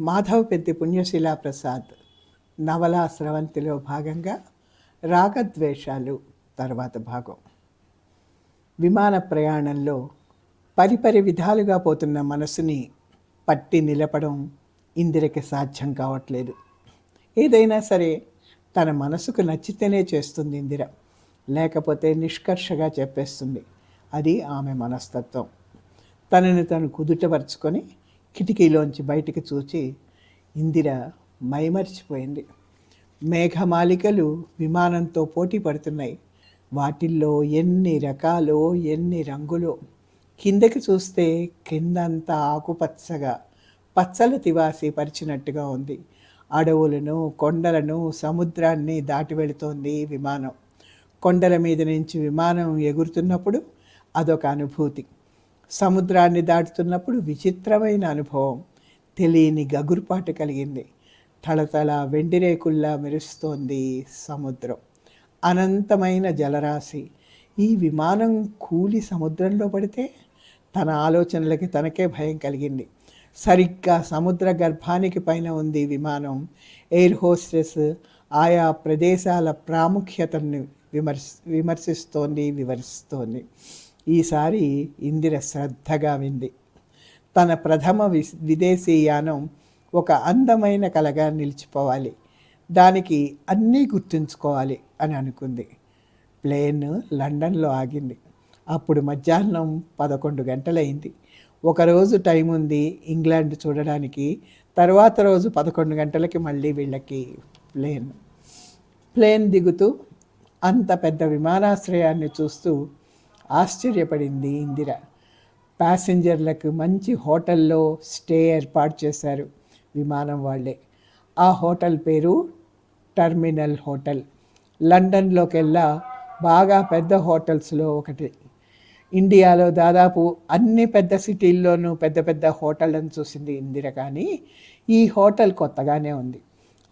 మాధవపెద్ది పుణ్యశీలా ప్రసాద్ నవలా స్రవంతిలో భాగంగా రాగద్వేషాలు తర్వాత భాగం. విమాన ప్రయాణంలో పరిపరి విధాలుగా పోతున్న మనసుని పట్టి నిలపడం ఇందిరకి సాధ్యం కావట్లేదు. ఏదైనా సరే తన మనసుకు నచ్చితేనే చేస్తుంది ఇందిర. లేకపోతే నిష్కర్షగా చెప్పేస్తుంది. అది ఆమె మనస్తత్వం. తనని తను కుదుటపరుచుకొని కిటికీలోంచి బయటికి చూచి ఇందిర మైమరిచిపోయింది. మేఘమాలికలు విమానంతో పోటీ పడుతున్నాయి. వాటిల్లో ఎన్ని రకాలో ఎన్ని రంగులో? కిందకి చూస్తే కిందంతా ఆకుపచ్చగా పచ్చల తివాసి పరిచినట్టుగా ఉంది. అడవులను కొండలను సముద్రాన్ని దాటి వెళుతోంది విమానం. కొండల మీద నుంచి విమానం ఎగురుతున్నప్పుడు అదొక అనుభూతి. సముద్రాన్ని దాటుతున్నప్పుడు విచిత్రమైన అనుభవం. తెలియని గగురుపాటు కలిగింది. తళతళ వెండిరేకుల్లా మెరుస్తోంది సముద్రం. అనంతమైన జలరాశి. ఈ విమానం కూలి సముద్రంలో పడితే తన ఆలోచనలకి తనకే భయం కలిగింది. సరిగ్గా సముద్ర గర్భానికి పైన ఉంది విమానం. ఎయిర్ హోస్టెస్ ఆయా ప్రదేశాల ప్రాముఖ్యతను విమర్శ విమర్శిస్తోంది వివరిస్తోంది. ఈసారి ఇందిర శ్రద్ధగా వింది. తన ప్రథమ వి విదేశీయానం ఒక అందమైన కలగా నిలిచిపోవాలి. దానికి అన్నీ గుర్తుంచుకోవాలి అని అనుకుంది. ప్లేన్ లండన్లో ఆగింది. అప్పుడు మధ్యాహ్నం పదకొండు గంటలైంది. ఒకరోజు టైం ఉంది ఇంగ్లాండ్ చూడడానికి. తర్వాత రోజు పదకొండు గంటలకి మళ్ళీ వీళ్ళకి ప్లేన్. ప్లేన్ దిగుతూ అంత పెద్ద విమానాశ్రయాన్ని చూస్తూ ఆశ్చర్యపడింది ఇందిర. ప్యాసింజర్లకు మంచి హోటల్లో స్టే ఏర్పాటు చేశారు విమానం వాళ్ళే. ఆ హోటల్ పేరు టర్మినల్ హోటల్. లండన్లోకెల్లా బాగా పెద్ద హోటల్స్లో ఒకటి. ఇండియాలో దాదాపు అన్ని పెద్ద సిటీల్లోనూ పెద్ద పెద్ద హోటళ్ళను చూసింది ఇందిర కానీ ఈ హోటల్ కొత్తగానే ఉంది.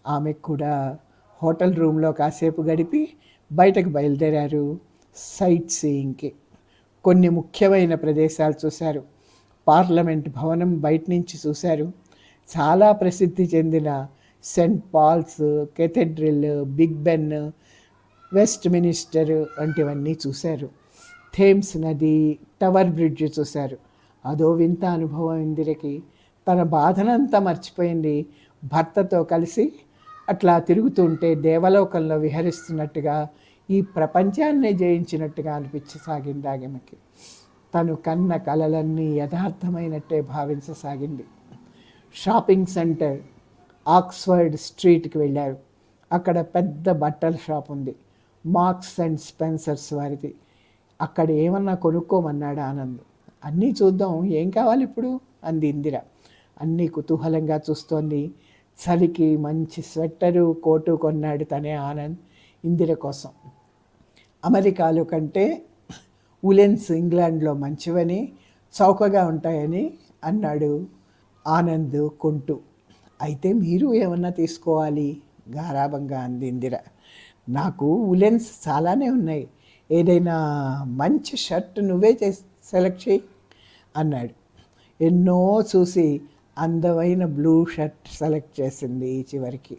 ఆమెకు కూడా హోటల్ రూమ్లో కాసేపు గడిపి బయటకు బయలుదేరారు సైట్ సీయింగ్కి. కొన్ని ముఖ్యమైన ప్రదేశాలు చూశారు. పార్లమెంట్ భవనం బయట నుంచి చూశారు. చాలా ప్రసిద్ధి చెందిన Saint Paul's cathedral Big Ben Westminster వంటివన్నీ చూశారు. థేమ్స్ నది టవర్ బ్రిడ్జ్ చూశారు. అదో వింత అనుభవం ఇందిరకి. తన బాధనంతా మర్చిపోయింది. భర్తతో కలిసి అట్లా తిరుగుతుంటే దేవలోకంలో విహరిస్తున్నట్టుగా ఈ ప్రపంచాన్ని జయించినట్టుగా అనిపించసాగింది ఆమెకి తను కన్న కలలన్నీ యథార్థమైనట్టే భావించసాగింది. షాపింగ్ సెంటర్ ఆక్స్ఫర్డ్ స్ట్రీట్కి వెళ్ళారు. అక్కడ పెద్ద బట్టల షాప్ ఉంది. మార్క్స్ అండ్ స్పెన్సర్స్ వారిది. అక్కడ ఏమన్నా కొనుక్కోమన్నాడు ఆనంద్. అన్నీ చూద్దాం ఏం కావాలి ఇప్పుడు? అంది ఇందిర. అన్నీ కుతూహలంగా చూస్తోంది. చలికి మంచి స్వెట్టరు కోటు కొన్నాడు తనే ఆనంద్ ఇందిర కోసం. అమెరికాలో కంటే ఉలెన్స్ ఇంగ్లాండ్లో మంచివని చౌకగా ఉంటాయని అన్నాడు ఆనంద్ కొంటూ. అయితే మీరు ఏమన్నా తీసుకోవాలి? గారాభంగా అంది ఇందిర. నాకు ఉలెన్స్ చాలానే ఉన్నాయి. ఏదైనా మంచి షర్ట్ నువ్వే చేసి సెలెక్ట్ చేయి అన్నాడు. ఎన్నో చూసి అందమైన బ్లూ షర్ట్ సెలెక్ట్ చేసింది చివరికి.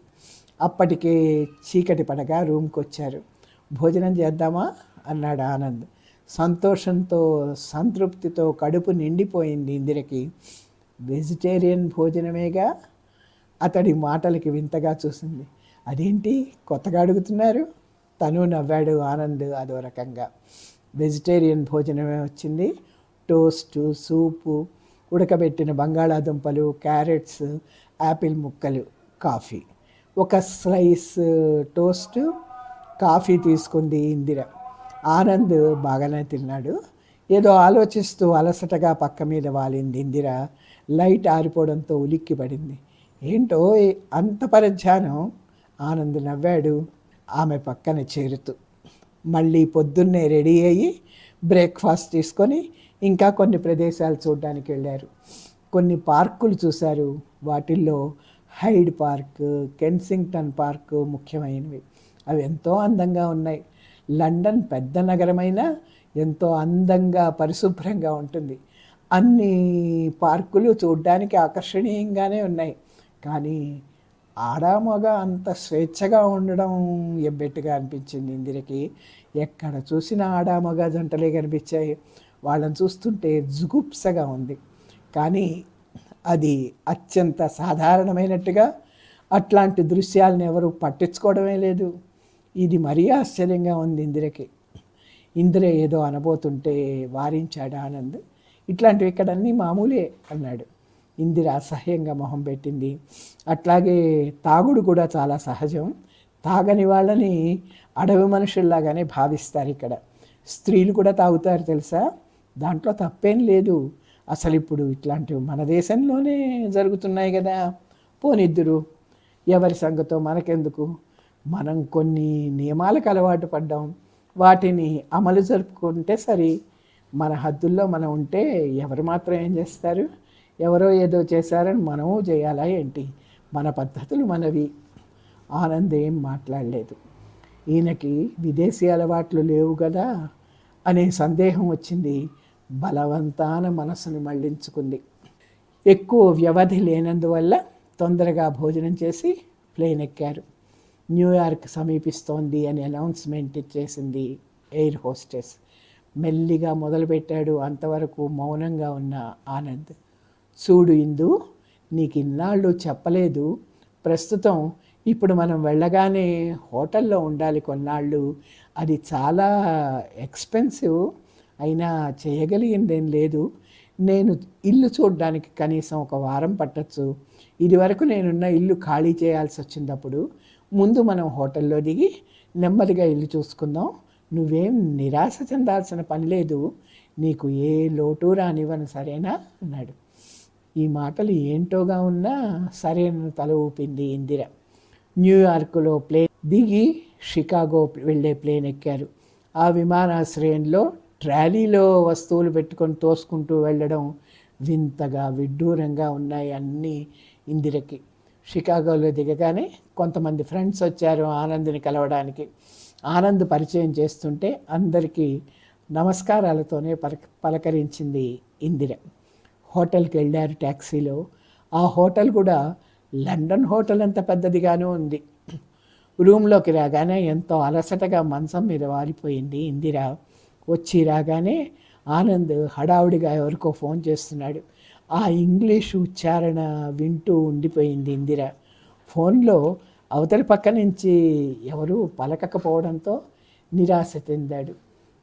అప్పటికే చీకటి పడగా రూమ్కి వచ్చారు భోజనం చేద్దామా? అన్నాడు ఆనంద్. సంతోషంతో సంతృప్తితో కడుపు నిండిపోయింది ఇందిరకి. వెజిటేరియన్ భోజనమేగా? అతడి మాటలకి వింతగా చూసింది. అదేంటి? కొత్తగా అడుగుతున్నారు? తను నవ్వాడు ఆనంద్ అదో రకంగా. వెజిటేరియన్ భోజనమే వచ్చింది. టోస్టు సూపు ఉడకబెట్టిన బంగాళాదుంపలు క్యారెట్స్ యాపిల్ ముక్కలు కాఫీ ఒక స్లైస్ టోస్ట్ కాఫీ తీసుకుంది ఇందిర. ఆనంద్ బాగానే తిన్నాడు. ఏదో ఆలోచిస్తూ అలసటగా పక్క మీద వాలింది ఇందిర. లైట్ ఆరిపోవడంతో ఉలిక్కి పడింది ఏంటో అంత పరధ్యానం? ఆనంద్ నవ్వాడు ఆమె పక్కన చేరుతూ. మళ్ళీ పొద్దున్నే రెడీ అయ్యి బ్రేక్ఫాస్ట్ తీసుకొని ఇంకా కొన్ని ప్రదేశాలు చూడడానికి వెళ్ళారు. కొన్ని పార్కులు చూశారు. వాటిల్లో హైడ్ పార్క్ కెన్సింగ్టన్ పార్క్ ముఖ్యమైనవి. అవి ఎంతో అందంగా ఉన్నాయి. లండన్ పెద్ద నగరమైనా ఎంతో అందంగా పరిశుభ్రంగా ఉంటుంది. అన్ని పార్కులు చూడడానికి ఆకర్షణీయంగానే ఉన్నాయి. కానీ ఆడామగ అంత స్వేచ్ఛగా ఉండడం ఎబ్బెట్టుగా అనిపించింది ఇందిరకి. ఎక్కడ చూసినా ఆడామగ జంటలే కనిపించాయి. వాళ్ళని చూస్తుంటే జుగుప్సగా ఉంది. కానీ అది అత్యంత సాధారణమైనట్టుగా అట్లాంటి దృశ్యాలను ఎవరు పట్టించుకోవడమే లేదు. ఇది మరీ ఆశ్చర్యంగా ఉంది ఇందిరకి. ఇందిర ఏదో అనబోతుంటే వారించాడు ఆనంద్ ఇట్లాంటివి ఇక్కడన్నీ మామూలే అన్నాడు. ఇందిర అసహ్యంగా మొహం పెట్టింది. అట్లాగే తాగుడు కూడా చాలా సహజం. తాగని వాళ్ళని అడవి మనుషుల్లాగానే భావిస్తారు ఇక్కడ. స్త్రీలు కూడా తాగుతారు తెలుసా? దాంట్లో తప్పేం లేదు. అసలు ఇప్పుడు ఇట్లాంటివి మన దేశంలోనే జరుగుతున్నాయి కదా. పోనిద్దరు ఎవరి సంగతో మనకెందుకు? మనం కొన్ని నియమాలకు అలవాటు పడ్డాం. వాటిని అమలు జరుపుకుంటే సరి. మన హద్దుల్లో మనం ఉంటే ఎవరు మాత్రం ఏం చేస్తారు? ఎవరో ఏదో చేశారని మనము చేయాలా ఏంటి? మన పద్ధతులు మనవి. ఆనంద్ ఏం మాట్లాడలేదు. ఈయనకి విదేశీ అలవాట్లు లేవు కదా అనే సందేహం వచ్చింది. బలవంతాన మనసును మళ్ళించుకుంది. ఎక్కువ వ్యవధి లేనందువల్ల తొందరగా భోజనం చేసి ప్లేన్ ఎక్కారు న్యూయార్క్ సమీపిస్తోంది అని అనౌన్స్మెంట్ ఇచ్చేసింది ఎయిర్ హోస్టెస్. మెల్లిగా మొదలుపెట్టాడు అంతవరకు మౌనంగా ఉన్న ఆనంద్. చూడు ఇందు నీకు ఇన్నాళ్ళు చెప్పలేదు. ప్రస్తుతం ఇప్పుడు మనం వెళ్ళగానే హోటల్లో ఉండాలి కొన్నాళ్ళు. అది చాలా ఎక్స్పెన్సివ్ అయినా చేయగలిగిందేం లేదు. నేను ఇల్లు చూడడానికి కనీసం ఒక వారం పట్టచ్చు. ఇదివరకు నేనున్న ఇల్లు ఖాళీ చేయాల్సి వచ్చినప్పుడు ముందు మనం హోటల్లో దిగి నెమ్మదిగా ఇల్లు చూసుకుందాం. నువ్వేం నిరాశ చెందాల్సిన పని లేదు. నీకు ఏ లోటు రానివ్వను సరేనా? అన్నాడు. ఈ మాటలు ఏంటోగా ఉన్నా సరైన తల ఊపింది ఇందిర. న్యూయార్క్లో ప్లేన్ దిగి షికాగో వెళ్ళే ప్లేన్ ఎక్కారు. ఆ విమానాశ్రయంలో ట్రాలీలో వస్తువులు పెట్టుకొని తోసుకుంటూ వెళ్ళడం వింతగా విడ్డూరంగా ఉన్నాయి అన్నీ ఇందిరకి. షికాగోలో దిగగానే కొంతమంది ఫ్రెండ్స్ వచ్చారు ఆనంద్ని కలవడానికి. ఆనంద్ పరిచయం చేస్తుంటే అందరికీ నమస్కారాలతోనే పలక పలకరించింది ఇందిర. హోటల్కి వెళ్ళారు ట్యాక్సీలో ఆ హోటల్ కూడా లండన్ హోటల్ అంత పెద్దదిగానే ఉంది. రూమ్లోకి రాగానే ఎంతో అలసటగా మంచం మీద వాలిపోయింది ఇందిర. వచ్చి రాగానే ఆనంద్ హడావుడిగా ఎవరికో ఫోన్ చేస్తున్నాడు. ఆ ఇంగ్లీష్ ఉచ్చారణ వింటూ ఉండిపోయింది ఇందిర. ఫోన్లో అవతలి పక్క నుంచి ఎవరూ పలకకపోవడంతో నిరాశ చెందాడు.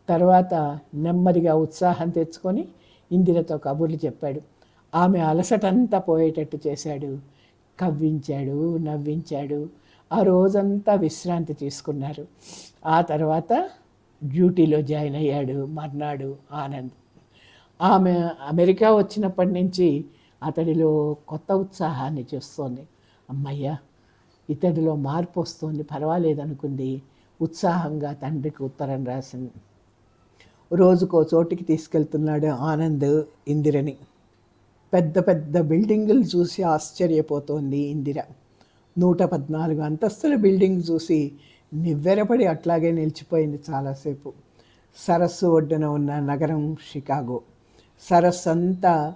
తర్వాత నెమ్మదిగా ఉత్సాహం తెచ్చుకొని ఇందిరతో కబుర్లు చెప్పాడు. ఆమె అలసటంతా పోయేటట్టు చేశాడు. కవ్వించాడు నవ్వించాడు. ఆ రోజంతా విశ్రాంతి తీసుకున్నారు. ఆ తర్వాత డ్యూటీలో జాయిన్ అయ్యాడు మర్నాడు ఆనంద్. ఆమె అమెరికా వచ్చినప్పటి నుంచి అతడిలో కొత్త ఉత్సాహాన్ని చూస్తోంది. అమ్మయ్య ఇతడిలో మార్పు వస్తుంది పర్వాలేదనుకుంది. ఉత్సాహంగా తండ్రికి ఉత్తరం రాసింది. రోజుకో చోటికి తీసుకెళ్తున్నాడు ఆనంద్ ఇందిరని. పెద్ద పెద్ద బిల్డింగులు చూసి ఆశ్చర్యపోతోంది ఇందిర. నూట పద్నాలుగు అంతస్తుల బిల్డింగ్ చూసి నివ్వెరపడి అట్లాగే నిలిచిపోయింది చాలాసేపు. సరస్సు ఒడ్డున ఉన్న నగరం షికాగో. సరస్సు అంతా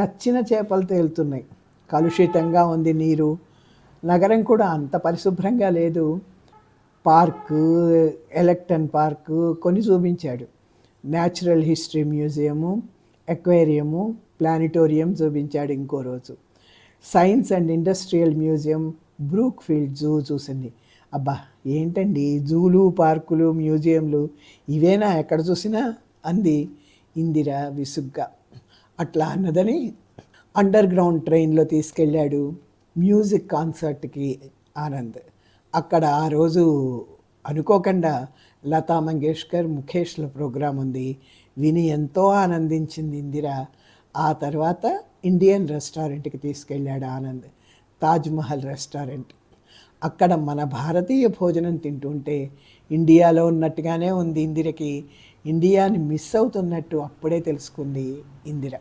చచ్చిన చేపలు తేలుతున్నాయి. కలుషితంగా ఉంది నీరు. నగరం కూడా అంత పరిశుభ్రంగా లేదు. పార్కు ఎలక్టన్ పార్కు కొని చూపించాడు. Natural history museum aquarium planetarium చూపించాడు ఇంకో రోజు. Science and industrial museum Brookfield zoo చూసింది. అబ్బా ఏంటండి జూలు పార్కులు మ్యూజియంలు? ఇవేనా ఎక్కడ చూసినా? అంది ఇందిర విసుగ్గా. అట్లా అన్నదని అండర్ గ్రౌండ్ ట్రైన్లో తీసుకెళ్ళాడు. మ్యూజిక్ కాన్సర్ట్కి ఆనంద్. అక్కడ ఆ రోజు అనుకోకుండా లతా మంగేష్కర్ ముఖేష్ల ప్రోగ్రాం ఉంది. విని ఎంతో ఆనందించింది ఇందిర. ఆ తర్వాత ఇండియన్ రెస్టారెంట్కి తీసుకెళ్ళాడు ఆనంద్ తాజ్మహల్ రెస్టారెంట్. అక్కడ మన భారతీయ భోజనం తింటుంటే ఇండియాలో ఉన్నట్టుగానే ఉంది ఇందిరకి. ఇండియాని మిస్ అవుతున్నట్టు అప్పుడే తెలుసుకుంది ఇందిర.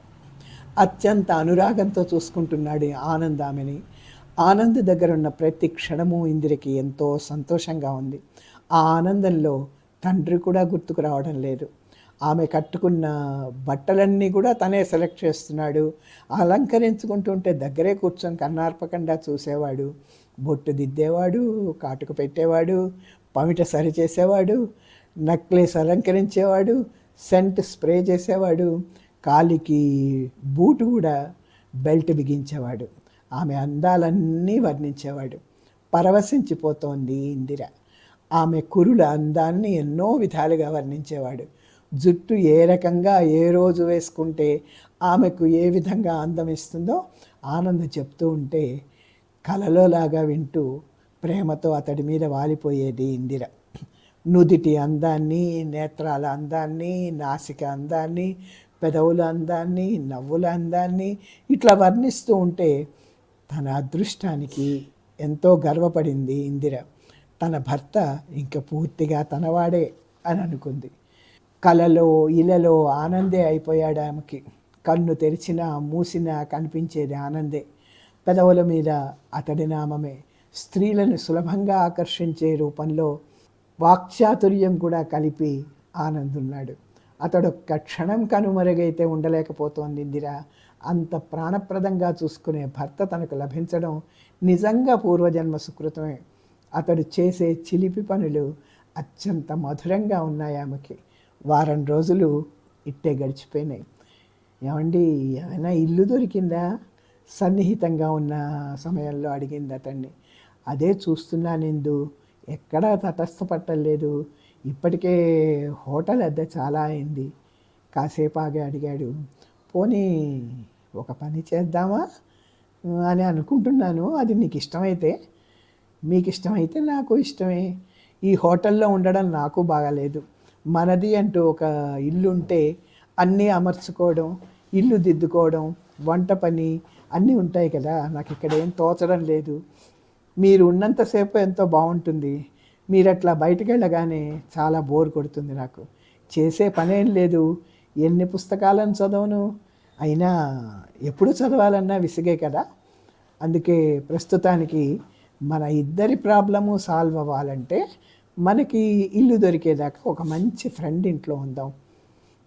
అత్యంత అనురాగంతో చూసుకుంటున్నాడు ఆనంద్ ఆమెని. ఆనంద్ దగ్గర ఉన్న ప్రతి క్షణము ఇందిరకి ఎంతో సంతోషంగా ఉంది. ఆ ఆనందంలో తండ్రి కూడా గుర్తుకు రావడం లేదు. ఆమె కట్టుకున్న బట్టలన్నీ కూడా తనే సెలెక్ట్ చేస్తున్నాడు. అలంకరించుకుంటుంటే దగ్గరే కూర్చొని కన్నార్పకుండా చూసేవాడు. బొట్టు దిద్దేవాడు కాటుకు పెట్టేవాడు పమిట సరి చేసేవాడు నెక్లెస్ అలంకరించేవాడు సెంట్ స్ప్రే చేసేవాడు కాలికి బూటు కూడా బెల్ట్ బిగించేవాడు. ఆమె అందాలన్నీ వర్ణించేవాడు. పరవశించిపోతోంది ఇందిర. ఆమె కురుల అందాన్ని ఎన్నో విధాలుగా వర్ణించేవాడు. జుట్టు ఏ రకంగా ఏ రోజు వేసుకుంటే ఆమెకు ఏ విధంగా అందం ఇస్తుందో ఆనంద్ చెప్తూ ఉంటే కలలోలాగా వింటూ ప్రేమతో అతడి మీద వాలిపోయేది ఇందిర. నుదిటి అందాన్ని నేత్రాల అందాన్ని నాసిక అందాన్ని పెదవుల అందాన్ని నవ్వుల అందాన్ని ఇట్లా వర్ణిస్తూ ఉంటే తన అదృష్టానికి ఎంతో గర్వపడింది ఇందిర. తన భర్త ఇంక పూర్తిగా తనవాడే అని అనుకుంది. కలలో ఇలలో ఆనందే అయిపోయాడు ఆమెకి. కన్ను తెరిచినా మూసినా కనిపించేది ఆనందే. పెదవుల మీద అతడి నామమే. స్త్రీలను సులభంగా ఆకర్షించే రూపంలో వాక్చాతుర్యం కూడా కలిపి ఆనందున్నాడు. అతడొక్క క్షణం కనుమరుగైతే ఉండలేకపోతోంది ఇందిరా. అంత ప్రాణప్రదంగా చూసుకునే భర్త తనకు లభించడం నిజంగా పూర్వజన్మ సుకృతమే. అతడు చేసే చిలిపి పనులు అత్యంత మధురంగా ఉన్నాయి ఆమెకి. వారం రోజులు ఇట్టే గడిచిపోయినాయి. ఏమండి ఏమైనా ఇల్లు దొరికిందా? సన్నిహితంగా ఉన్న సమయంలో అడిగింది అతన్ని. అదే చూస్తున్నానెందు ఎక్కడా తటస్థపట్టలేదు ఇప్పటికే హోటల్ అద్దె చాలా అయింది. కాసేపు ఆగి అడిగాడు పోనీ ఒక పని చేద్దామా? అని అనుకుంటున్నాను. అది నీకు ఇష్టమైతే మీకు ఇష్టమైతే నాకు ఇష్టమే. ఈ హోటల్లో ఉండడం నాకు బాగాలేదు. మనది అంటూ ఒక ఇల్లు ఉంటే అన్నీ అమర్చుకోవడం ఇల్లు దిద్దుకోవడం వంట పని అన్నీ ఉంటాయి కదా. నాకు ఇక్కడ ఏం తోచడం లేదు. మీరు ఉన్నంతసేపు ఎంతో బాగుంటుంది. మీరు అట్లా బయటకు వెళ్ళగానే చాలా బోర్ కొడుతుంది నాకు. చేసే పనేం లేదు. ఎన్ని పుస్తకాలను చదవను? అయినా ఎప్పుడు చదవాలన్నా విసిగే కదా. అందుకే ప్రస్తుతానికి మన ఇద్దరి ప్రాబ్లము సాల్వ్ అవ్వాలంటే మనకి ఇల్లు దొరికేదాకా ఒక మంచి ఫ్రెండ్ ఇంట్లో ఉందాం.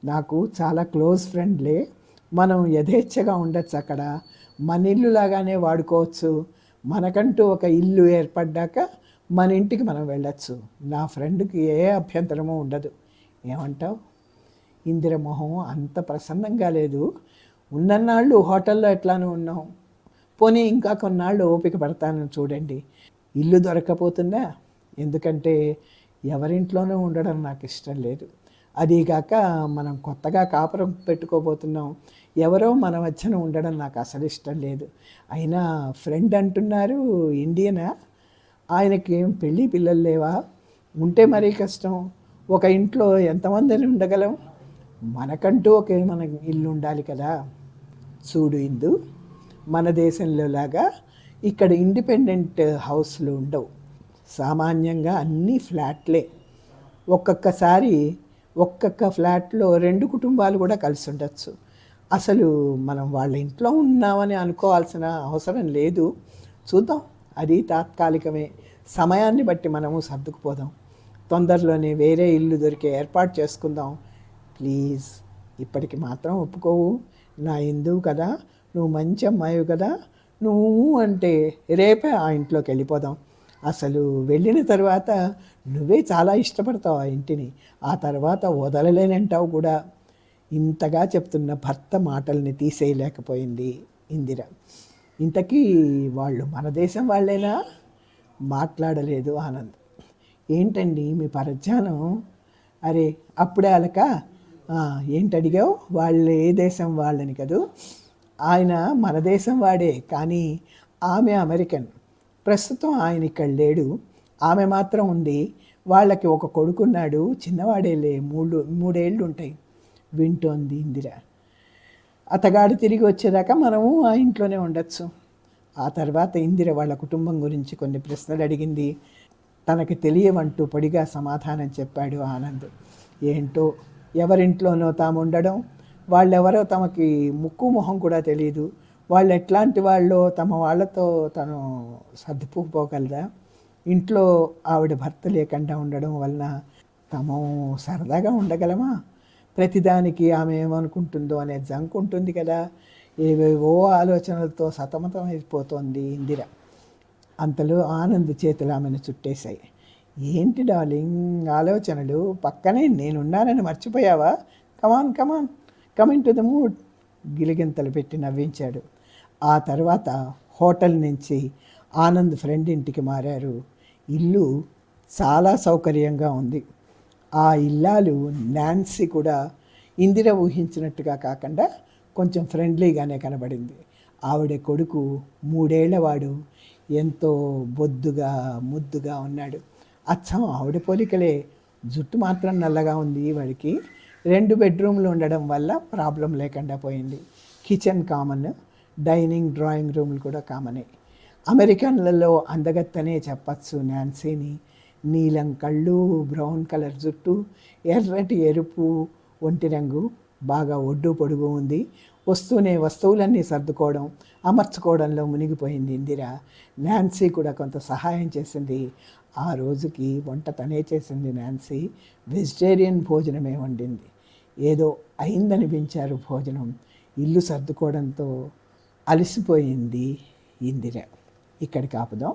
నాకు చాలా క్లోజ్ ఫ్రెండ్లే. మనం యథేచ్ఛగా ఉండొచ్చు అక్కడ. మన ఇల్లు లాగానే వాడుకోవచ్చు. మనకంటూ ఒక ఇల్లు ఏర్పడ్డాక మన ఇంటికి మనం వెళ్ళచ్చు. నా ఫ్రెండ్కి ఏ అభ్యంతరము ఉండదు. ఏమంటావు? ఇందిర మొహం అంత ప్రసన్నంగా లేదు. ఉన్నన్నాళ్ళు హోటల్లో ఎట్లానూ ఉన్నాం. పోనీ ఇంకా కొన్నాళ్ళు ఓపిక పడతాను చూడండి. ఇల్లు దొరకపోతుందా? ఎందుకంటే ఎవరింట్లోనే ఉండడం నాకు ఇష్టం లేదు. అదీగాక మనం కొత్తగా కాపురం పెట్టుకోబోతున్నాం. ఎవరో మన మధ్యన ఉండడం నాకు అసలు ఇష్టం లేదు. అయినా ఫ్రెండ్ అంటున్నారు ఇండియనా? ఆయనకి ఏం పెళ్ళి పిల్లలు లేవా? ఉంటే మరీ కష్టం. ఒక ఇంట్లో ఎంతమందిని ఉండగలం? మనకంటూ ఒక మన ఇల్లు ఉండాలి కదా. చూడు ఇందు. మన దేశంలో లాగా ఇక్కడ ఇండిపెండెంట్ హౌస్లు ఉండవు. సామాన్యంగా అన్నీ ఫ్లాట్లే. ఒక్కొక్కసారి ఒక్కొక్క ఫ్లాట్లో రెండు కుటుంబాలు కూడా కలిసి ఉండొచ్చు. అసలు మనం వాళ్ళ ఇంట్లో ఉన్నామని అనుకోవాల్సిన అవసరం లేదు. చూద్దాం. అది తాత్కాలికమే. సమయాన్ని బట్టి మనము సర్దుకుపోదాం. తొందరలోనే వేరే ఇల్లు దొరికే ఏర్పాటు చేసుకుందాం. ప్లీజ్ ఇప్పటికి మాత్రం ఒప్పుకోవు. నా ఎందువు కదా నువ్వు మంచి అమ్మాయి కదా నువ్వు అంటే రేపే ఆ ఇంట్లోకి వెళ్ళిపోదాం. అసలు వెళ్ళిన తర్వాత నువ్వే చాలా ఇష్టపడతావు ఆ ఇంటిని ఆ తర్వాత వదలలేనంటావు కూడా. ఇంతగా చెప్తున్న భర్త మాటల్ని తీసేయలేకపోయింది ఇందిర. ఇంతకీ వాళ్ళు మన దేశం వాళ్ళేనా? మాట్లాడలేదు ఆనంద్. ఏంటండి మీ పరధ్యానం? అరే అప్పుడే అలక ఏంటి అడిగావు? వాళ్ళు ఏ దేశం వాళ్ళని కదూ? ఆయన మన దేశం వాడే కానీ ఆమె అమెరికన్. ప్రస్తుతం ఆయన ఇక్కడ లేడు. ఆమె మాత్రం ఉంది. వాళ్ళకి ఒక కొడుకున్నాడు. చిన్నవాడేలే. మూడు మూడేళ్ళు ఉంటాయి. వింటోంది ఇందిర. అతగాడు తిరిగి వచ్చేదాకా మనము ఆ ఇంట్లోనే ఉండొచ్చు. ఆ తర్వాత ఇందిర వాళ్ళ కుటుంబం గురించి కొన్ని ప్రశ్నలు అడిగింది. తనకి తెలియవంటూ పొడిగా సమాధానం చెప్పాడు ఆనంద్. ఏంటో ఎవరింట్లోనో తాము ఉండడం వాళ్ళెవరో తమకి ముక్కు మొహం కూడా తెలియదు వాళ్ళు ఎట్లాంటి వాళ్ళు తమ వాళ్ళతో తను సర్దుకుపోగలదా? ఇంట్లో ఆవిడ భర్త లేకుండా ఉండడం వలన తమ సరదాగా ఉండగలమా? ప్రతిదానికి ఆమె ఏమనుకుంటుందో అనే జంక్ ఉంటుంది కదా. ఏవేవో ఆలోచనలతో సతమతం అయిపోతోంది ఇందిర. అంతలో ఆనంద్ చేతులు ఆమెను చుట్టేశాయి. ఏంటి డార్లింగ్? ఆలోచనలు? పక్కనే నేనున్నానని మర్చిపోయావా? Come on come on coming to the mood గిలిగింతలు పెట్టి నవ్వించాడు. ఆ తర్వాత హోటల్ నుంచి ఆనంద్ ఫ్రెండ్ ఇంటికి మారారు. ఇల్లు చాలా సౌకర్యంగా ఉంది. ఆ ఇల్లాలు నాన్సీ కూడా ఇందిర ఊహించినట్టుగా కాకుండా కొంచెం ఫ్రెండ్లీగానే కనబడింది. ఆవిడ కొడుకు మూడేళ్ళవాడు ఎంతో బొద్దుగా ముద్దుగా ఉన్నాడు. అచ్చం ఆవిడ పోలికలే. జుట్టు మాత్రం నల్లగా ఉంది వాడికి రెండు బెడ్రూమ్లు ఉండడం వల్ల ప్రాబ్లం లేకుండా పోయింది. కిచెన్ కామన్ డైనింగ్ డ్రాయింగ్ రూమ్లు కూడా కామనే. అమెరికన్లలో అందగత్తనే చెప్పచ్చు నాన్సీని. నీలం కళ్ళు బ్రౌన్ కలర్ జుట్టు ఎర్రటి ఎరుపు ఒంటి రంగు బాగా ఒడ్డు పొడుగు ఉంది. వస్తూనే వస్తువులన్నీ సర్దుకోవడం అమర్చుకోవడంలో మునిగిపోయింది ఇందిర. నాన్సీ కూడా కొంత సహాయం చేసింది. ఆ రోజుకి వంట తనే చేసింది నాన్సీ. వెజిటేరియన్ భోజనమే వండింది. ఏదో అయిందనిపించారు భోజనం. ఇల్లు సర్దుకోవడంతో అలసిపోయింది ఇందిర. ఇక్కడికి ఆపుదాం.